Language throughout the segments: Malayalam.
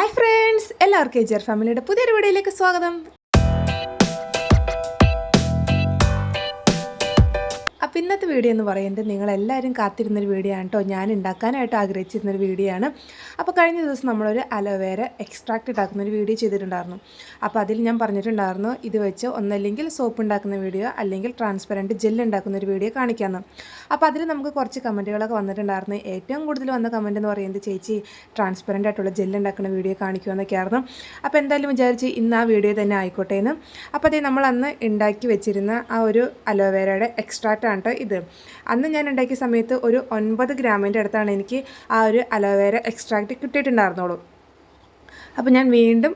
ഹായ് ഫ്രണ്ട്സ് എല്ലാവർക്കും എജിയർ ഫാമിലിയുടെ പുതിയൊരു വീഡിയോയിലേക്ക് സ്വാഗതം. അപ്പോൾ ഇന്നത്തെ വീഡിയോ എന്ന് പറയുന്നത് നിങ്ങളെല്ലാവരും കാത്തിരുന്നൊരു വീഡിയോ ആണ് കേട്ടോ. ഞാൻ ഉണ്ടാക്കാനായിട്ട് ആഗ്രഹിച്ചിരുന്നൊരു വീഡിയോ ആണ്. അപ്പോൾ കഴിഞ്ഞ ദിവസം നമ്മളൊരു അലോവേര എക്സ്ട്രാക്റ്റ് ഉണ്ടാക്കുന്ന ഒരു വീഡിയോ ചെയ്തിട്ടുണ്ടായിരുന്നു. അപ്പോൾ അതിൽ ഞാൻ പറഞ്ഞിട്ടുണ്ടായിരുന്നു ഇത് വെച്ച് ഒന്നല്ലെങ്കിൽ സോപ്പ് ഉണ്ടാക്കുന്ന വീഡിയോ അല്ലെങ്കിൽ ട്രാൻസ്പെറന്റ് ജെല്ല് ഉണ്ടാക്കുന്ന ഒരു വീഡിയോ കാണിക്കാമെന്ന് അപ്പോൾ അതിൽ നമുക്ക് കുറച്ച് കമന്റുകളൊക്കെ വന്നിട്ടുണ്ടായിരുന്നു. ഏറ്റവും കൂടുതൽ വന്ന കമന്റ് എന്ന് പറയുന്നത് ചേച്ചി ട്രാൻസ്പെറന്റ് ആയിട്ടുള്ള ജെല്ല് ഉണ്ടാക്കുന്ന വീഡിയോ കാണിക്കുമെന്നൊക്കെയായിരുന്നു അപ്പോൾ എന്തായാലും വിചാരിച്ച് ഇന്ന് ആ വീഡിയോ തന്നെ ആയിക്കോട്ടെ എന്ന് അപ്പോൾ അതേ നമ്മൾ അന്ന് ഉണ്ടാക്കി വെച്ചിരുന്ന ആ ഒരു അലോവേരയുടെ എക്സ്ട്രാക്റ്റ് ആണ് കേട്ടോ ഇത്. അന്ന് ഞാൻ ഉണ്ടാക്കിയ സമയത്ത് ഒരു ഒൻപത് ഗ്രാമിന്റെ അടുത്താണ് എനിക്ക് ആ ഒരു അലോവേര എക്സ്ട്രാക്റ്റ് കിട്ടിയിട്ടുണ്ടായിരുന്നുള്ളൂ അപ്പോൾ ഞാൻ വീണ്ടും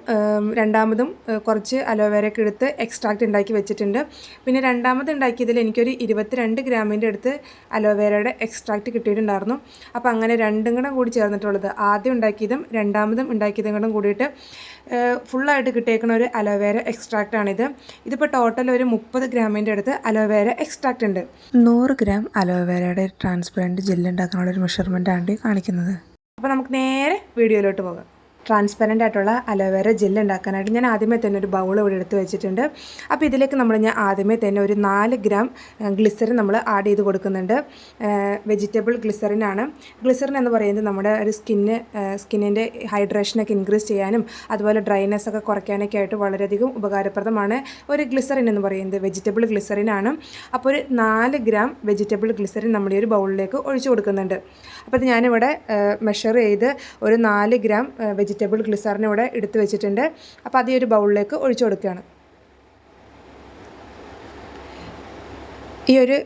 രണ്ടാമതും കുറച്ച് അലോവേരയൊക്കെ എടുത്ത് എക്സ്ട്രാക്റ്റ് ഉണ്ടാക്കി വെച്ചിട്ടുണ്ട്. പിന്നെ രണ്ടാമത് ഉണ്ടാക്കിയതിൽ എനിക്കൊരു ഇരുപത്തിരണ്ട് ഗ്രാമിന്റെ അടുത്ത് അലോവേരയുടെ എക്സ്ട്രാക്റ്റ് കിട്ടിയിട്ടുണ്ടായിരുന്നു. അപ്പോൾ അങ്ങനെ രണ്ടും കൂടെ കൂടി ചേർന്നിട്ടുള്ളത്. ആദ്യം ഉണ്ടാക്കിയതും രണ്ടാമതും ഉണ്ടാക്കിയതും കൂടെ കൂടിയിട്ട് ഫുള്ളായിട്ട് കിട്ടിയേക്കുന്ന ഒരു അലോവേര എക്സ്ട്രാക്റ്റ് ആണിത്. ഇതിപ്പോൾ ടോട്ടൽ ഒരു മുപ്പത് ഗ്രാമിന്റെ അടുത്ത് അലോവേര എക്സ്ട്രാക്റ്റ് ഉണ്ട്. നൂറ് ഗ്രാം അലോവേരയുടെ ട്രാൻസ്പെറന്റ് ജെല്ലുണ്ടാക്കാനുള്ള ഒരു മെഷർമെന്റ് ആണ് കാണിക്കുന്നത്. അപ്പോൾ നമുക്ക് നേരെ വീഡിയോയിലോട്ട് പോകാം. ട്രാൻസ്പെറന്റ് ആയിട്ടുള്ള അലോവേര ജെൽ ഉണ്ടാക്കാനായിട്ട് ഞാൻ ആദ്യമേ തന്നെ ഒരു ബൗൾ ഇവിടെ എടുത്ത് വെച്ചിട്ടുണ്ട്. അപ്പോൾ ഇതിലേക്ക് നമ്മൾ ഞാൻ ആദ്യമേ തന്നെ ഒരു നാല് ഗ്രാം ഗ്ലിസറിൻ നമ്മൾ ആഡ് ചെയ്ത് കൊടുക്കുന്നുണ്ട്. വെജിറ്റബിൾ ഗ്ലിസറിനാണ് ഗ്ലിസറിൻ എന്ന് പറയുന്നത് നമ്മുടെ ഒരു സ്കിന്ന് സ്കിന്നിന്റെ ഹൈഡ്രേഷനൊക്കെ ഇൻക്രീസ് ചെയ്യാനും അതുപോലെ ഡ്രൈനെസ് ഒക്കെ കുറയ്ക്കാനൊക്കെ ആയിട്ട് വളരെയധികം ഉപകാരപ്രദമാണ്. ഒരു ഗ്ലിസറിൻ എന്ന് പറയുന്നത് വെജിറ്റബിൾ ഗ്ലിസറിനാണ് അപ്പോൾ ഒരു നാല് ഗ്രാം വെജിറ്റബിൾ ഗ്ലിസറിൻ നമ്മുടെ ഒരു ബൗളിലേക്ക് ഒഴിച്ചു കൊടുക്കുന്നുണ്ട്. അപ്പോൾ ഇത് ഞാനിവിടെ മെഷർ ചെയ്ത് ഒരു നാല് ഗ്രാം വെജിറ്റബിൾ ഗ്ലിസറിൻ ഇവിടെ എടുത്ത് വെച്ചിട്ടുണ്ട്. അപ്പോൾ അത് ഈ ഒരു ബൗളിലേക്ക് ഒഴിച്ചു കൊടുക്കുകയാണ്. ഈ ഒരു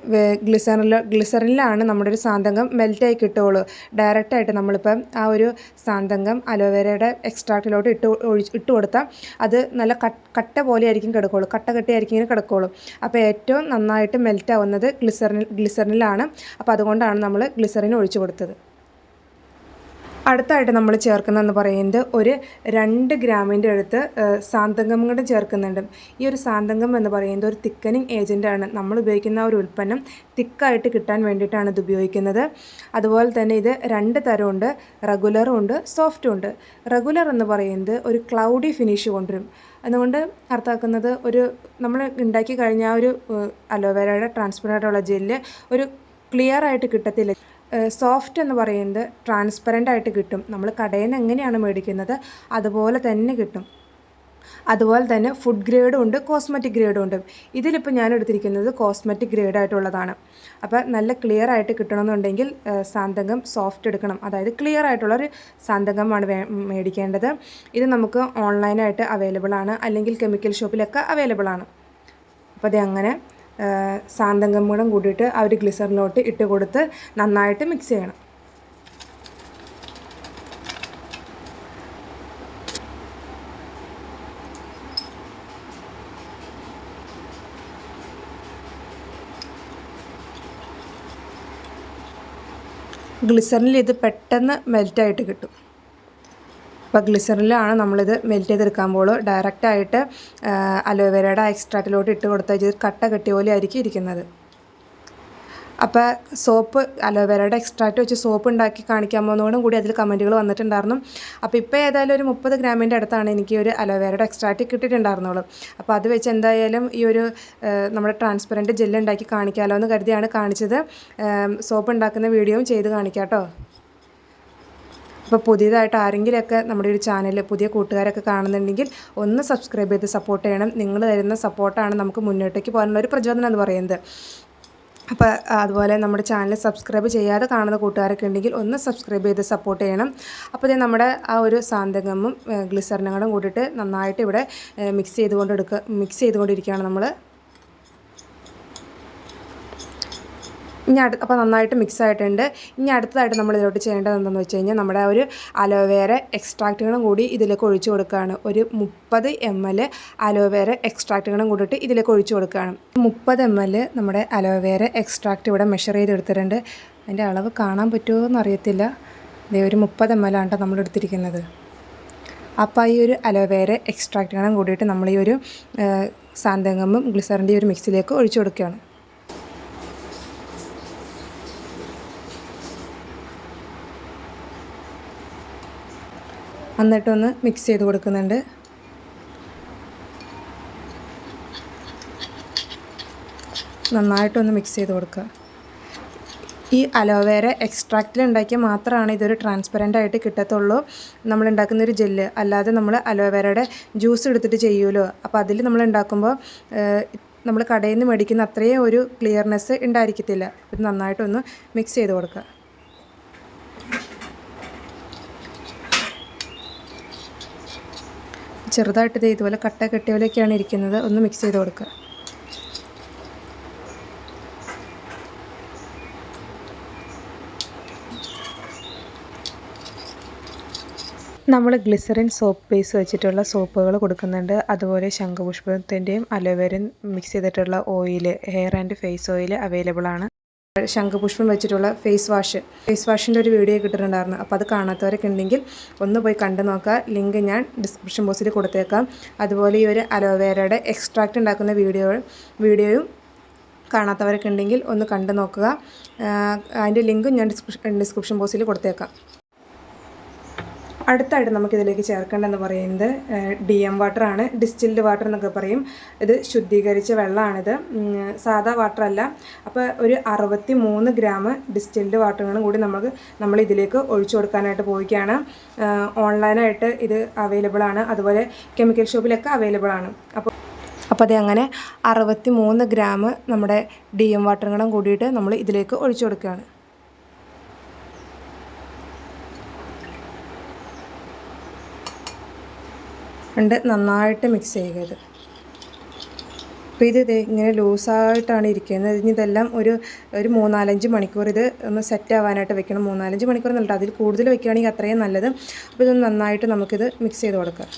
ഗ്ലിസറിൽ ഗ്ലിസറിനിലാണ് നമ്മുടെ ഒരു സാന്തങ്കം മെൽറ്റായി കിട്ടുകയുള്ളൂ. ഡയറക്റ്റായിട്ട് നമ്മളിപ്പം ആ ഒരു സാന്തങ്കം അലോവേരയുടെ എക്സ്ട്രാക്റ്റിലോട്ട് ഇട്ട് ഒഴിച്ച് ഇട്ട് കൊടുത്താൽ അത് നല്ല കട്ട് കട്ട പോലെ ആയിരിക്കും കിടക്കുകയുള്ളൂ. കട്ട കെട്ടിയായിരിക്കും ഇങ്ങനെ കിടക്കുകയുള്ളൂ. അപ്പോൾ ഏറ്റവും നന്നായിട്ട് മെൽറ്റ് ആവുന്നത് ഗ്ലിസറിനിൽ ഗ്ലിസറിനിലാണ്. അപ്പോൾ അതുകൊണ്ടാണ് നമ്മൾ ഗ്ലിസറിൻ ഒഴിച്ചു കൊടുത്തത്. അടുത്തായിട്ട് നമ്മൾ ചേർക്കുന്നതെന്ന് പറയുന്നത് ഒരു രണ്ട് ഗ്രാമിന്റെ അടുത്ത് സാന്തങ്കം കൂടെ ചേർക്കുന്നുണ്ട്. ഈ ഒരു സാന്തങ്കം എന്ന് പറയുന്നത് ഒരു തിക്കനിങ് ഏജന്റാണ് നമ്മൾ ഉപയോഗിക്കുന്ന ഒരു ഉൽപ്പന്നം തിക്കായിട്ട് കിട്ടാൻ വേണ്ടിയിട്ടാണ് ഇത് ഉപയോഗിക്കുന്നത്. അതുപോലെ തന്നെ ഇത് രണ്ട് തരമുണ്ട്. റെഗുലറും ഉണ്ട് സോഫ്റ്റും ഉണ്ട്. റെഗുലർ എന്ന് പറയുന്നത് ഒരു ക്ലൗഡി ഫിനിഷ് കൊണ്ടുവരും. അതുകൊണ്ട് അർത്ഥമാക്കുന്നത് ഒരു നമ്മൾ ഉണ്ടാക്കി കഴിഞ്ഞ ഒരു അലോവേരയുടെ ട്രാൻസ്പെറന്റ് ജെല്ല് ഒരു ക്ലിയർ ആയിട്ട് കിട്ടത്തില്ല. സോഫ്റ്റ് എന്ന് പറയുന്നത് ട്രാൻസ്പെറന്റ് ആയിട്ട് കിട്ടും. നമ്മൾ കടയിൽ നിന്ന് എങ്ങനെയാണ് മേടിക്കുന്നത്? അതുപോലെ തന്നെ കിട്ടും. അതുപോലെ തന്നെ ഫുഡ് ഗ്രേഡും ഉണ്ട് കോസ്മെറ്റിക് ഗ്രേഡും ഉണ്ട്. ഇതിലിപ്പോൾ ഞാൻ എടുത്തിരിക്കുന്നത് കോസ്മെറ്റിക് ഗ്രേഡ് ആയിട്ടുള്ളതാണ്. അപ്പോൾ നല്ല ക്ലിയർ ആയിട്ട് കിട്ടണമെന്നുണ്ടെങ്കിൽ സാന്തകം സോഫ്റ്റ് എടുക്കണം. അതായത് ക്ലിയർ ആയിട്ടുള്ളൊരു സാന്തകമാണ് മേടിക്കേണ്ടത്. ഇത് നമുക്ക് ഓൺലൈനായിട്ട് അവൈലബിൾ ആണ്. അല്ലെങ്കിൽ കെമിക്കൽ ഷോപ്പിലൊക്കെ അവൈലബിൾ ആണ്. അപ്പോൾ അത് അങ്ങനെ. സാന്തകം കൂടെ കൂട്ടിയിട്ട് ആ ഒരു ഗ്ലിസറിലോട്ട് ഇട്ട് കൊടുത്ത് നന്നായിട്ട് മിക്സ് ചെയ്യണം. ഗ്ലിസറിൽ ഇത് പെട്ടെന്ന് മെൽറ്റായിട്ട് കിട്ടും. അപ്പോൾ ഗ്ലിസറിലാണ് നമ്മളിത് മെൽറ്റ് ചെയ്തെടുക്കാൻ പോകുള്ളൂ. ഡയറക്റ്റായിട്ട് അലോവേരയുടെ എക്സ്ട്രാക്റ്റിലോട്ട് ഇട്ട് കൊടുത്താൽ ഇത് കട്ട കെട്ടിയ പോലെ ആയിരിക്കും ഇരിക്കുന്നത്. അപ്പോൾ സോപ്പ് അലോവേരയുടെ എക്സ്ട്രാക്റ്റ് വെച്ച് സോപ്പ് ഉണ്ടാക്കി കാണിക്കാൻ പോകുന്നതോടും കൂടി അതിൽ കമന്റുകൾ വന്നിട്ടുണ്ടായിരുന്നു. അപ്പോൾ ഇപ്പോൾ ഏതായാലും ഒരു മുപ്പത് ഗ്രാമിന്റെ അടുത്താണ് എനിക്ക് ഒരു അലോവേരയുടെ എക്സ്ട്രാക്റ്റ് കിട്ടിയിട്ടുണ്ടായിരുന്നുള്ളൂ. അപ്പോൾ അത് വെച്ച് എന്തായാലും ഈ ഒരു നമ്മുടെ ട്രാൻസ്പെറന്റ് ജെല്ലുണ്ടാക്കി കാണിക്കാമല്ലോ എന്ന് കരുതിയാണ് കാണിച്ചത്. സോപ്പ് ഉണ്ടാക്കുന്ന വീഡിയോയും ചെയ്ത് കാണിക്കാം കേട്ടോ. അപ്പോൾ പുതിയതായിട്ട് ആരെങ്കിലുമൊക്കെ നമ്മുടെ ഒരു ചാനൽ പുതിയ കൂട്ടുകാരൊക്കെ കാണുന്നുണ്ടെങ്കിൽ ഒന്ന് സബ്സ്ക്രൈബ് ചെയ്ത് സപ്പോർട്ട് ചെയ്യണം. നിങ്ങൾ തരുന്ന സപ്പോർട്ടാണ് നമുക്ക് മുന്നോട്ടേക്ക് പോകാനുള്ള ഒരു പ്രചോദനം എന്ന് പറയുന്നത്. അപ്പോൾ അതുപോലെ നമ്മുടെ ചാനൽ സബ്സ്ക്രൈബ് ചെയ്യാതെ കാണുന്ന കൂട്ടുകാരൊക്കെ ഉണ്ടെങ്കിൽ ഒന്ന് സബ്സ്ക്രൈബ് ചെയ്ത് സപ്പോർട്ട് ചെയ്യണം. അപ്പോൾ ഇത് നമ്മുടെ ആ ഒരു സാന്തകമും ഗ്ലിസറിനും കൂടെ കൂടിയിട്ട് നന്നായിട്ട് ഇവിടെ മിക്സ് ചെയ്തുകൊണ്ട് എടുക്കുക മിക്സ് ചെയ്തുകൊണ്ടിരിക്കുകയാണ് നമ്മൾ ഇനി അടുത്ത് അപ്പോൾ നന്നായിട്ട് മിക്സ് ആയിട്ടുണ്ട്. ഇനി അടുത്തതായിട്ട് നമ്മൾ ഇതിലോട്ട് ചെയ്യേണ്ടത് എന്താണെന്ന് വെച്ച് കഴിഞ്ഞാൽ നമ്മുടെ ഒരു അലോവേര എക്സ്ട്രാക്റ്റുകളും കൂടി ഇതിലേക്ക് ഒഴിച്ചു കൊടുക്കുകയാണ്. ഒരു മുപ്പത് എം എൽ അലോവേര എക്സ്ട്രാക്റ്റുകളും കൂടിയിട്ട് ഇതിലേക്ക് ഒഴിച്ചു കൊടുക്കുകയാണ്. മുപ്പത് എം എൽ നമ്മുടെ അലോവേര എക്സ്ട്രാക്റ്റ് ഇവിടെ മെഷർ ചെയ്ത് ചെയ്തെടുത്തിട്ടുണ്ട് അതിന്റെ അളവ് കാണാൻ പറ്റുമോ എന്ന് അറിയത്തില്ല. ദേ ഒരു മുപ്പത് എം എൽ ആണ് നമ്മൾ എടുത്തിരിക്കുന്നത്. അപ്പോൾ ഈ ഒരു അലോവേര എക്സ്ട്രാക്റ്റുകളും കൂടിയിട്ട് നമ്മൾ ഈ ഒരു സാന്തകമും ഗ്ലിസറിന്റെ ഒരു മിക്സിലേക്ക് ഒഴിച്ചു കൊടുക്കുകയാണ്. എന്നിട്ടൊന്ന് മിക്സ് ചെയ്ത് കൊടുക്കുന്നുണ്ട്. നന്നായിട്ടൊന്ന് മിക്സ് ചെയ്ത് കൊടുക്കുക. ഈ അലോവേര എക്സ്ട്രാക്റ്റിൽ ഉണ്ടാക്കിയാൽ മാത്രമാണ് ഇതൊരു ട്രാൻസ്പെറന്റ് ആയിട്ട് കിട്ടത്തുള്ളൂ. നമ്മൾ ഉണ്ടാക്കുന്ന ഒരു ജെല്ല് അല്ലാതെ നമ്മൾ അലോവേരയുടെ ജ്യൂസ് എടുത്തിട്ട് ചെയ്യുമല്ലോ. അപ്പോൾ അതിൽ നമ്മൾ ഉണ്ടാക്കുമ്പോൾ നമ്മൾ കടയിൽ നിന്ന് മേടിക്കുന്ന അത്രയും ഒരു ക്ലിയർനെസ് ഉണ്ടായിരിക്കത്തില്ല. ഇത് നന്നായിട്ടൊന്ന് മിക്സ് ചെയ്ത് കൊടുക്കുക. ചെറുതായിട്ട് ഇത് ഇതുപോലെ കട്ട കെട്ടിയ പോലെയൊക്കെയാണ് ഇരിക്കുന്നത്. ഒന്ന് മിക്സ് ചെയ്ത് കൊടുക്കുക. നമ്മൾ ഗ്ലിസറിൻ സോപ്പ് ബേസ് വെച്ചിട്ടുള്ള സോപ്പുകൾ കൊടുക്കുന്നുണ്ട്. അതുപോലെ ശംഖുപുഷ്പത്തിന്റെയും അലോവേരയും മിക്സ് ചെയ്തിട്ടുള്ള oil hair and face oil available ആണ്. ശംഖുപുഷ്പം വെച്ചിട്ടുള്ള ഫേസ് വാഷ് ഫേസ് വാഷിന്റെ ഒരു വീഡിയോ കിട്ടിയിട്ടുണ്ടായിരുന്നു അപ്പോൾ അത് കാണാത്തവരൊക്കെ ഉണ്ടെങ്കിൽ ഒന്ന് പോയി കണ്ടു നോക്കുക. ലിങ്ക് ഞാൻ ഡിസ്ക്രിപ്ഷൻ ബോക്സിൽ കൊടുത്തേക്കാം. അതുപോലെ ഈ ഒരു അലോവേരയുടെ എക്സ്ട്രാക്റ്റ് ഉണ്ടാക്കുന്ന വീഡിയോ വീഡിയോയും കാണാത്തവരൊക്കെ ഉണ്ടെങ്കിൽ ഒന്ന് കണ്ടു നോക്കുക. അതിന്റെ ലിങ്കും ഞാൻ ഡിസ്ക്രിപ്ഷൻ ഡിസ്ക്രിപ്ഷൻ ബോക്സിൽ കൊടുത്തേക്കാം. അടുത്തായിട്ട് നമുക്കിതിലേക്ക് ചേർക്കേണ്ടതെന്ന് പറയുന്നത് ഡി എം വാട്ടറാണ്. ഡിസ്റ്റിൽഡ് വാട്ടർ എന്നൊക്കെ പറയും. ഇത് ശുദ്ധീകരിച്ച വെള്ളമാണിത് സാധാ വാട്ടറല്ല. അപ്പോൾ ഒരു അറുപത്തി മൂന്ന് ഗ്രാം ഡിസ്റ്റിൽഡ് വാട്ടറുകളും കൂടി നമുക്ക് നമ്മൾ ഇതിലേക്ക് ഒഴിച്ചു കൊടുക്കാനായിട്ട് പോവുകയാണ്. ഓൺലൈനായിട്ട് ഇത് അവൈലബിൾ ആണ് അതുപോലെ കെമിക്കൽ ഷോപ്പിലൊക്കെ അവൈലബിൾ ആണ് അപ്പോൾ അപ്പോൾ അത് അങ്ങനെ അറുപത്തി മൂന്ന് ഗ്രാം നമ്മുടെ ഡി എം വാട്ടറുകളും കൂടിയിട്ട് നമ്മൾ ഇതിലേക്ക് ഒഴിച്ചു കൊടുക്കുകയാണ്. ഉണ്ട് നന്നായിട്ട് മിക്സ് ചെയ്യുക അപ്പോൾ ഇത് ഇങ്ങനെ ലൂസായിട്ടാണ് ഇരിക്കുന്നത്. ഇനി ഇതെല്ലാം ഒരു ഒരു മൂന്നാലഞ്ച് മണിക്കൂർ ഇത് ഒന്ന് സെറ്റ് ആവാനായിട്ട് വെക്കണം. മൂന്നാലഞ്ച് മണിക്കൂർ എന്നുള്ളത് അതിൽ കൂടുതൽ വെക്കുകയാണെങ്കിൽ അത്രയും നല്ലത്. അപ്പോൾ ഇതൊന്ന് നന്നായിട്ട് നമുക്കിത് മിക്സ് ചെയ്ത് കൊടുക്കാം.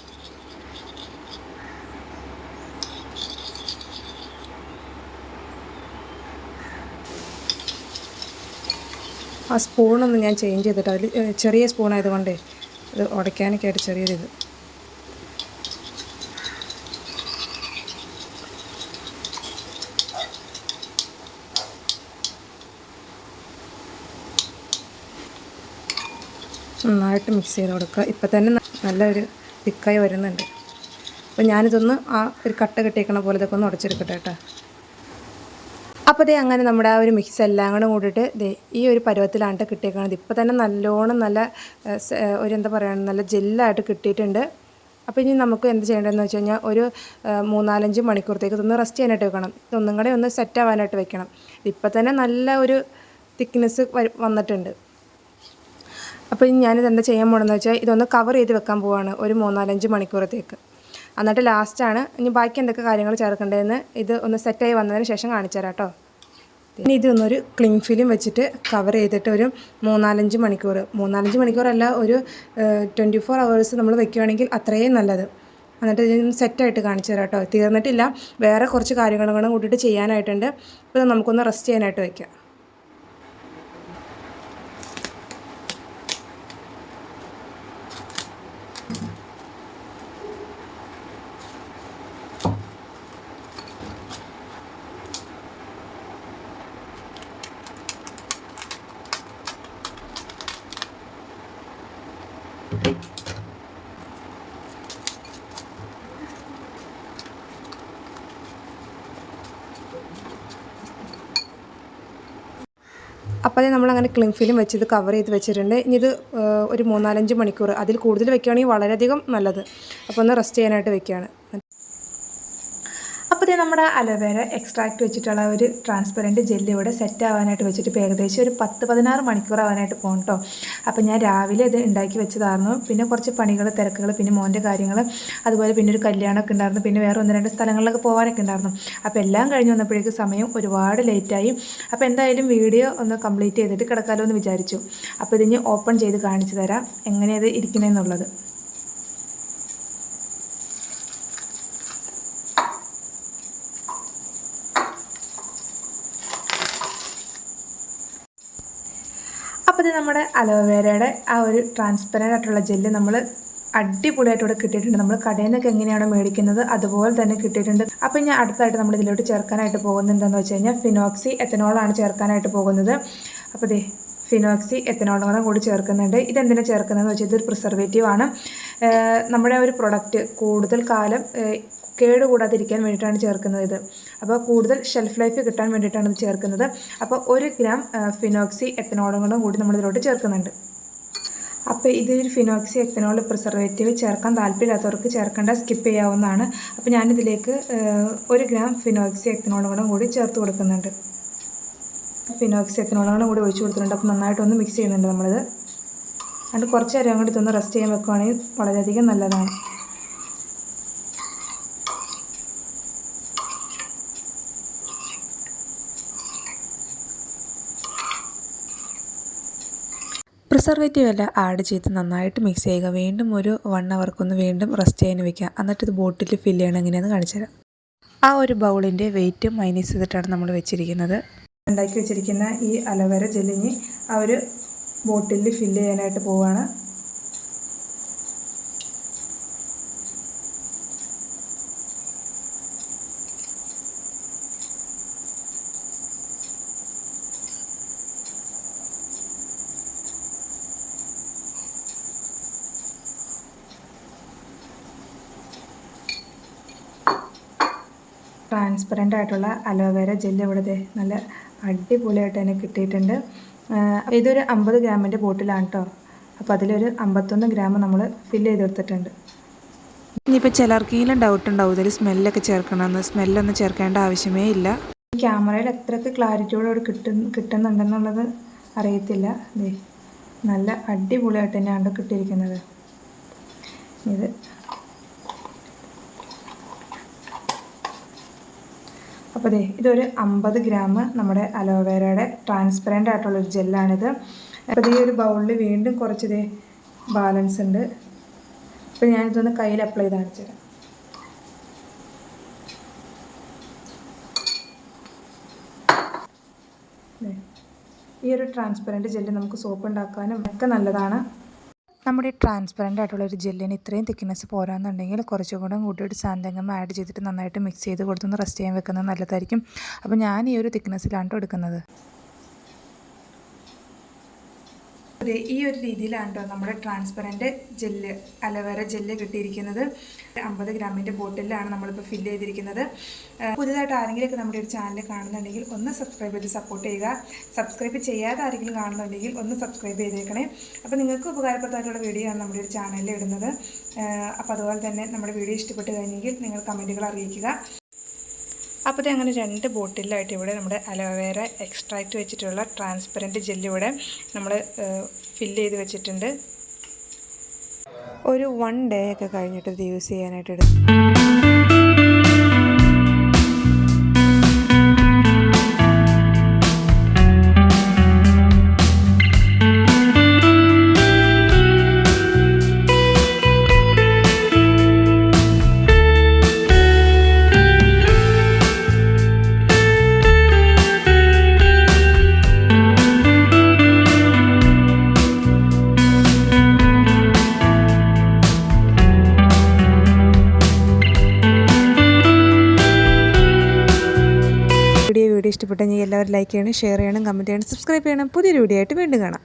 ആ സ്പൂണൊന്ന് ഞാൻ ചേഞ്ച് ചെയ്തിട്ട് അതിൽ ചെറിയ സ്പൂണായതുകൊണ്ടേ ഇത് ഉടയ്ക്കാനൊക്കെ ആയിട്ട് ചെറിയൊരിത്. നന്നായിട്ട് മിക്സ് ചെയ്ത് കൊടുക്കുക. ഇപ്പം തന്നെ നല്ലൊരു തിക്കായി വരുന്നുണ്ട്. അപ്പോൾ ഞാനിതൊന്ന് ആ ഒരു കട്ട കെട്ടിയേക്കണ പോലെ ഇതൊക്കെ ഒന്ന് ഉടച്ചെടുക്കട്ടെ കേട്ടോ. അപ്പോൾ ദേ അങ്ങനെ നമ്മുടെ ആ ഒരു മിക്സ് എല്ലാം കൂടെ കൂടിയിട്ട് ദേ ഈ ഒരു പരുവത്തിലാണ് കിട്ടിയേക്കണത് ഇപ്പോൾ തന്നെ നല്ലോണം നല്ല ഒരു എന്താ പറയുക നല്ല ജെല്ലായിട്ട് കിട്ടിയിട്ടുണ്ട്. അപ്പോൾ ഇനി നമുക്ക് എന്ത് ചെയ്യേണ്ടതെന്ന് വെച്ച് കഴിഞ്ഞാൽ ഒരു മൂന്നാലഞ്ച് മണിക്കൂറത്തേക്ക് ഇതൊന്ന് റെസ്റ്റ് ചെയ്യാനായിട്ട് വെക്കണം. ഇതൊന്നും കൂടെ ഒന്ന് സെറ്റ് ആവാനായിട്ട് വെക്കണം. ഇപ്പോൾ തന്നെ നല്ല ഒരു തിക്നെസ് വന്നിട്ടുണ്ട്. അപ്പോൾ ഇനി ഞാനിത് എന്താ ചെയ്യാൻ പോകണമെന്ന് വെച്ചാൽ ഇതൊന്ന് കവർ ചെയ്ത് വെക്കാൻ പോവാണ് ഒരു മൂന്നാലഞ്ച് മണിക്കൂറത്തേക്ക്. എന്നിട്ട് ലാസ്റ്റാണ് ഇനി ബാക്കി എന്തൊക്കെ കാര്യങ്ങൾ ചേർക്കേണ്ടതെന്ന് ഇത് ഒന്ന് സെറ്റായി വന്നതിന് ശേഷം കാണിച്ചു തരാം കേട്ടോ ഇനി ഇതൊന്നൊരു ക്ലിങ് ഫിലിം വെച്ചിട്ട് കവർ ചെയ്തിട്ട് ഒരു മൂന്നാലഞ്ച് മണിക്കൂർ. മൂന്നാലഞ്ച് മണിക്കൂറല്ല ഒരു ട്വന്റി ഫോർ അവേഴ്സ് നമ്മൾ വെക്കുകയാണെങ്കിൽ അത്രയും നല്ലത്. എന്നിട്ട് ഇതിന് സെറ്റായിട്ട് കാണിച്ചു തരാം കേട്ടോ തീർന്നിട്ടില്ല. വേറെ കുറച്ച് കാര്യങ്ങളും കൂടെ കൂട്ടിയിട്ട് ചെയ്യാനായിട്ടുണ്ട്. അപ്പോൾ നമുക്കൊന്ന് റെസ്റ്റ് ചെയ്യാനായിട്ട് വയ്ക്കാം അപ്പോൾ അത് നമ്മളങ്ങനെ ക്ലിങ് ഫിലിം വെച്ച് ഇത് കവർ ചെയ്ത് വെച്ചിട്ടുണ്ട്. ഇനി ഇത് ഒരു മൂന്നാലഞ്ച് മണിക്കൂർ അതിൽ കൂടുതൽ വെക്കുകയാണെങ്കിൽ വളരെയധികം നല്ലത്. അപ്പോൾ ഒന്ന് റെസ്റ്റ് ചെയ്യാനായിട്ട് വെക്കുകയാണ് അപ്പോൾ ഇത് നമ്മുടെ അലവേര എക്സ്ട്രാക്റ്റ് വെച്ചിട്ടുള്ള ഒരു ട്രാൻസ്പെറന്റ് ജെല്ല് ഇവിടെ സെറ്റ് ആവാനായിട്ട് വെച്ചിട്ട് ഇപ്പോൾ ഏകദേശം ഒരു പത്ത് പതിനാറ് മണിക്കൂർ ആവാനായിട്ട് പോകും കേട്ടോ അപ്പോൾ ഞാൻ രാവിലെ ഇത് ഉണ്ടാക്കി വെച്ചതായിരുന്നു. പിന്നെ കുറച്ച് പണികൾ തിരക്കുകൾ പിന്നെ മോന്റെ കാര്യങ്ങൾ അതുപോലെ പിന്നെ ഒരു കല്യാണമൊക്കെ ഉണ്ടായിരുന്നു പിന്നെ വേറെ ഒന്ന് രണ്ട് സ്ഥലങ്ങളിലൊക്കെ പോകാനൊക്കെ ഉണ്ടായിരുന്നു അപ്പോൾ എല്ലാം കഴിഞ്ഞ് വന്നപ്പോഴേക്ക് സമയം ഒരുപാട് ലേറ്റായി അപ്പോൾ എന്തായാലും വീഡിയോ ഒന്ന് കംപ്ലീറ്റ് ചെയ്തിട്ട് കിടക്കാമല്ലോ എന്ന് വിചാരിച്ചു അപ്പോൾ ഇതിന് ഓപ്പൺ ചെയ്ത് കാണിച്ചു തരാം. എങ്ങനെയത് ഇരിക്കണമെന്നുള്ളത് അപ്പോൾ ഇത് നമ്മുടെ അലോവേരയുടെ ആ ഒരു ട്രാൻസ്പെറന്റ് ആയിട്ടുള്ള ജെല്ല് നമ്മൾ അടിപൊളിയായിട്ട് ഇവിടെ കിട്ടിയിട്ടുണ്ട്. നമ്മൾ കടയിൽ നിന്നൊക്കെ എങ്ങനെയാണോ മേടിക്കുന്നത് അതുപോലെ തന്നെ കിട്ടിയിട്ടുണ്ട്. അപ്പോൾ ഞാൻ അടുത്തായിട്ട് നമ്മൾ ഇതിലോട്ട് ചേർക്കാനായിട്ട് പോകുന്നുണ്ടെന്ന് വെച്ച് കഴിഞ്ഞാൽ ഫിനോക്സി എത്തനോളാണ് ചേർക്കാനായിട്ട് പോകുന്നത്. അപ്പോൾ ദേ ഫിനോക്സി എത്തനോളും കൂടെ കൂടി ചേർക്കുന്നുണ്ട്. ഇതെന്തിനാണ് ചേർക്കുന്നതെന്ന് വെച്ചാൽ ഇതൊരു പ്രിസർവേറ്റീവ് ആണ്. നമ്മുടെ ഒരു പ്രൊഡക്റ്റ് കൂടുതൽ കാലം കേടുകൂടാതിരിക്കാൻ വേണ്ടിയിട്ടാണ് ചേർക്കുന്നത്. ഇത് അപ്പോൾ കൂടുതൽ ഷെൽഫ് ലൈഫ് കിട്ടാൻ വേണ്ടിയിട്ടാണ് ഇത് ചേർക്കുന്നത്. അപ്പോൾ ഒരു ഗ്രാം ഫിനോക്സി എത്തനോളും കൂടി നമ്മളിതിലോട്ട് ചേർക്കുന്നുണ്ട്. അപ്പോൾ ഇതിൽ ഫിനോക്സി എത്തനോൾ പ്രിസർവേറ്റീവ് ചേർക്കാൻ താല്പര്യമില്ലാത്തവർക്ക് ചേർക്കേണ്ട സ്കിപ്പ് ചെയ്യാവുന്നതാണ്. അപ്പോൾ ഞാനിതിലേക്ക് ഒരു ഗ്രാം ഫിനോക്സി എത്തനോളും കൂടി ചേർത്ത് കൊടുക്കുന്നുണ്ട്. ഫിനോക്സി എത്തനോളും കൂടി ഒഴിച്ച് കൊടുത്തിട്ടുണ്ട്. അപ്പോൾ നന്നായിട്ടൊന്ന് മിക്സ് ചെയ്യുന്നുണ്ട് നമ്മളിത്. അതുകൊണ്ട് കുറച്ച് നേരം കൂടി ഇതൊന്ന് റെസ്റ്റ് ചെയ്യാൻ വെക്കുകയാണെങ്കിൽ വളരെയധികം നല്ലതാണ്. പ്രിസർവേറ്റീവ് എല്ലാം ആഡ് ചെയ്ത് നന്നായിട്ട് മിക്സ് ചെയ്യുക. വീണ്ടും ഒരു വൺ അവർക്കൊന്ന് വീണ്ടും റെസ്റ്റ് ചെയ്യാൻ വെക്കുക. എന്നിട്ട് ഇത് ബോട്ടിൽ ഫില്ല് ചെയ്യണം. എങ്ങനെയാണെന്ന് കാണിച്ചു തരാം. ആ ഒരു ബൗളിന്റെ വെയിറ്റ് മൈനസ് ചെയ്തിട്ടാണ് നമ്മൾ വെച്ചിരിക്കുന്നത്. ഉണ്ടാക്കി വെച്ചിരിക്കുന്ന ഈ അലവര ജെല്ലിഞ്ഞ് ആ ഒരു ബോട്ടിലിൽ ഫില്ല് ചെയ്യാനായിട്ട് പോവുകയാണ് ട്രാൻസ്പെറന്റ് ആയിട്ടുള്ള അലോവേര ജെല്ല് ഇവിടെ നല്ല അടിപൊളിയായിട്ട് തന്നെ കിട്ടിയിട്ടുണ്ട്. ഇതൊരു അമ്പത് ഗ്രാമിന്റെ ബോട്ടിലാണ് കേട്ടോ അപ്പോൾ അതിലൊരു അമ്പത്തൊന്ന് ഗ്രാം നമ്മൾ ഫില്ല് ചെയ്തെടുത്തിട്ടുണ്ട്. ഇനിയിപ്പോൾ ചിലർക്കെങ്കിലും ഡൗട്ട് ഉണ്ടാവും. ഇതിൽ സ്മെല്ലൊക്കെ ചേർക്കണമെന്ന്. സ്മെല്ലൊന്നും ചേർക്കേണ്ട ആവശ്യമേ ഇല്ല. ക്യാമറയിൽ എത്രയൊക്കെ ക്ലാരിറ്റിയോടെ കിട്ടുന്ന കിട്ടുന്നുണ്ടെന്നുള്ളത് അറിയത്തില്ല. നല്ല അടിപൊളിയായിട്ട് തന്നെയാണ് കിട്ടിയിരിക്കുന്നത്. ഇത് അപ്പോൾ ദേ ഇതൊരു അമ്പത് ഗ്രാം നമ്മുടെ അലോവേരയുടെ ട്രാൻസ്പെറന്റ് ആയിട്ടുള്ളൊരു ജെല്ലാണിത് അപ്പോൾ ഈ ഒരു ബൗളിൽ വീണ്ടും കുറച്ച് ഇതേ ബാലൻസ് ഉണ്ട്. അപ്പോൾ ഞാനിതൊന്ന് കയ്യിൽ അപ്ലൈ ചെയ്ത് കാണിച്ചു തരാം. ഈ ഒരു ട്രാൻസ്പെറന്റ് ജെല്ല് നമുക്ക് സോപ്പ് ഉണ്ടാക്കാനും ഒക്കെ നല്ലതാണ്. നമ്മുടെ ട്രാൻസ്പെറന്റ് ആയിട്ടുള്ള ഒരു ജെല്ലിന് ഇത്രയും തിക്നെസ് പോരാന്നുണ്ടെങ്കിൽ കുറച്ചും കൂടെ കൂട്ടിയിട്ട് സാന്തങ്ങം ആഡ് ചെയ്തിട്ട് നന്നായിട്ട് മിക്സ് ചെയ്ത് കൊടുത്തൊന്ന് റെസ്റ്റ് ചെയ്യാൻ വെക്കുന്നത് നല്ലതായിരിക്കും. അപ്പോൾ ഞാൻ ഈ ഒരു തിക്നെസ്സിലാണ് എടുക്കുന്നത്. അതെ ഈ ഒരു രീതിയിലാണ് കേട്ടോ നമ്മുടെ ട്രാൻസ്പെറന്റ് ജെല്ല് അലവേര ജെല്ല് കിട്ടിയിരിക്കുന്നത്? അമ്പത് ഗ്രാമിന്റെ ബോട്ടിലാണ് നമ്മളിപ്പോൾ ഫില്ല് ചെയ്തിരിക്കുന്നത്. പുതിയതായിട്ട് ആരെങ്കിലുമൊക്കെ നമ്മുടെ ഒരു ചാനൽ കാണുന്നുണ്ടെങ്കിൽ ഒന്ന് സബ്സ്ക്രൈബ് ചെയ്ത് സപ്പോർട്ട് ചെയ്യുക. സബ്സ്ക്രൈബ് ചെയ്യാതെ ആരെങ്കിലും കാണുന്നുണ്ടെങ്കിൽ ഒന്ന് സബ്സ്ക്രൈബ് ചെയ്തേക്കണേ. അപ്പോൾ നിങ്ങൾക്ക് ഉപകാരപ്രദമായിട്ടുള്ള വീഡിയോ ആണ് നമ്മുടെ ഒരു ചാനലിൽ ഇടുന്നത്. അപ്പോൾ അതുപോലെ തന്നെ നമ്മുടെ വീഡിയോ ഇഷ്ടപ്പെട്ട് കഴിഞ്ഞെങ്കിൽ നിങ്ങൾ കമന്റുകൾ അറിയിക്കുക. അപ്പോൾ അങ്ങനെ രണ്ട് ബോട്ടിലായിട്ട് ഇവിടെ നമ്മുടെ അലോവേര എക്സ്ട്രാക്റ്റ് വെച്ചിട്ടുള്ള ട്രാൻസ്പെറന്റ് ജെല്ല് ഇവിടെ നമ്മൾ ഫില്ല് ചെയ്ത് വെച്ചിട്ടുണ്ട്. ഒരു വൺ ഡേ ഒക്കെ കഴിഞ്ഞിട്ട് ഇത് യൂസ് ചെയ്യാനായിട്ട് എടുക്കും എല്ലാവരും ലൈക്ക് ചെയ്യണം ഷെയർ ചെയ്യണം കമന്റ് ചെയ്യണം സബ്സ്ക്രൈബ് ചെയ്യണം. പുതിയൊരു വീഡിയോ ആയിട്ട് വീണ്ടും കാണാം.